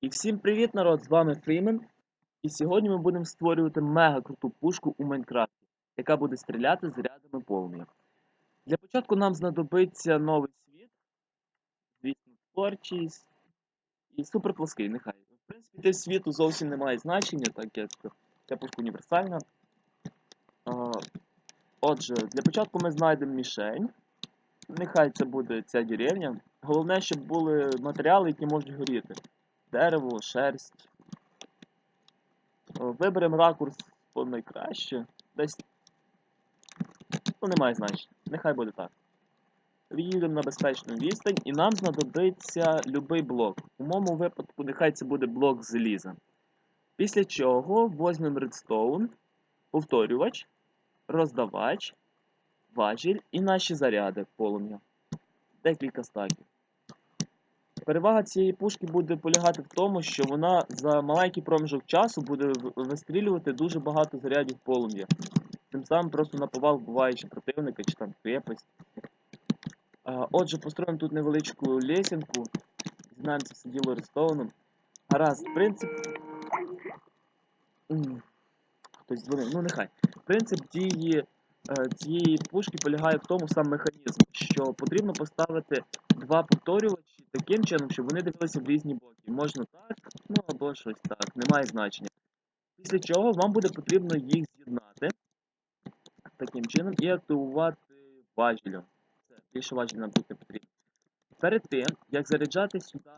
І всім привіт, народ! З вами Фрімен. І сьогодні ми будемо створювати мега круту пушку у Майнкрафті, яка буде стріляти зарядами полум'я. Для початку нам знадобиться новий світ, звісно, творчість і суперплоский, нехай. В принципі, тип світу зовсім не має значення, так як ця пушка універсальна. Отже, для початку ми знайдемо мішень. Нехай це буде ця деревня. Головне, щоб були матеріали, які можуть горіти дерево, шерсть. Виберемо ракурс по найкраще. Десь. Ну, немає значення. Нехай буде так. Від'їдемо на безпечну відстань і нам знадобиться любий блок. У моєму випадку, нехай це буде блок заліза. Після чого возьмемо редстоун, повторювач, роздавач, важіль і наші заряди полум'я. Декілька стаків. Перевага цієї пушки буде полягати в тому, що вона за маленький проміжок часу буде вистрілювати дуже багато зарядів полум'я. Тим самим просто наповал вбиваючи противника чи там крепость. Отже, построїмо тут невеличку лесінку. Знаємо це все діло рестованом. Гаразд, принцип. Хтось дзвонив, ну нехай. Принцип дії е, цієї пушки полягає в тому сам механізм, що потрібно поставити два повторювачі таким чином, щоб вони дивилися в різні боки. Можна так, ну або щось так, немає значення. Після чого вам буде потрібно їх з'єднати таким чином і активувати важілем. Все, більше важіль нам тут не потрібно. Перед тим, як заряджати сюди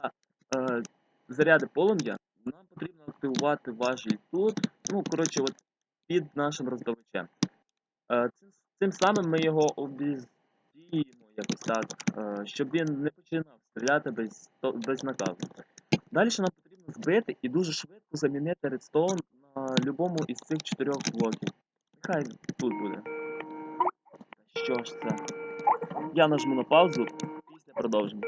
е, заряди полум'я, нам потрібно активувати важіль тут. Ну, коротше, от під нашим роздавачем. Е, цим, цим самим ми його обіздіємо якось так, е, щоб він не починав стріляти без, без наказу. Далі нам потрібно збити і дуже швидко замінити редстоун на любому із цих чотирьох блоків. Нехай тут буде. Що ж це? Я нажму на паузу, після продовжимо.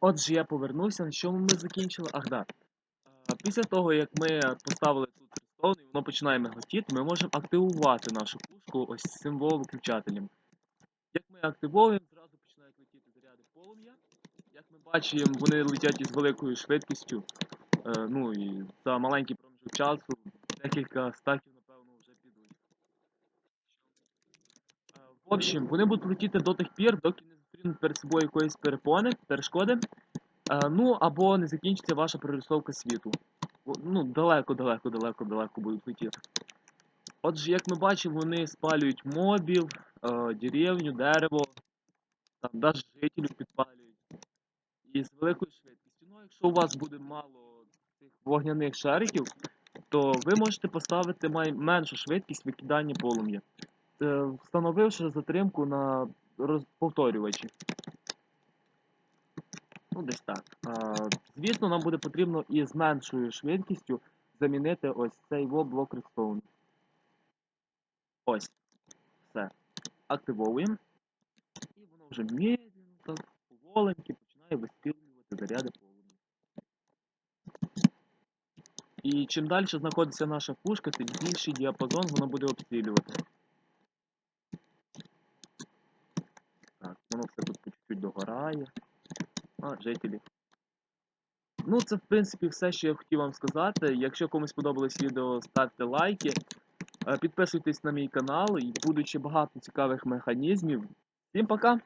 Отже, я повернувся, на чому ми закінчили. Ах, да. Е, Після того, як ми поставили тут редстоун і воно починає миготіти, ми можемо активувати нашу пушку ось цим виключателем. Як ми активовуємо, зразу починають летіти заряди полум'я. Як ми бачимо, вони летять із великою швидкістю. Е, ну і за маленький проміжок часу декілька стаків, напевно, вже підуть. Е, В общем, вони будуть летіти до тих пір, доки не зустрінуть перед собою якоїсь перепони, перешкоди. Е, ну або не закінчиться ваша прорисовка світу. Ну, далеко, далеко, далеко, далеко будуть летіти. Отже, як ми бачимо, вони спалюють мобів, е, деревню, дерево, там навіть жителів підпалюють. І з великою швидкістю. Ну, якщо у вас буде мало цих вогняних шариків, то ви можете поставити меншу швидкість викидання полум'я, е, встановивши затримку на повторювачі. Ну, десь так. А, звісно, нам буде потрібно і з меншою швидкістю замінити ось цей блок редстоуну. Ось. Все. Активовуємо. І воно вже медленно, так, поволеньки починає вистрілювати заряди полум'я. І чим далі знаходиться наша пушка, тим більший діапазон воно буде обстрілювати. Так, воно все тут по чуть-чуть догорає. А, жителі. Ну, це в принципі все, що я хотів вам сказати. Якщо комусь сподобалось відео, ставте лайки. Е, Підписуйтесь на мій канал і буде ще багато цікавих механізмів. Всім пока!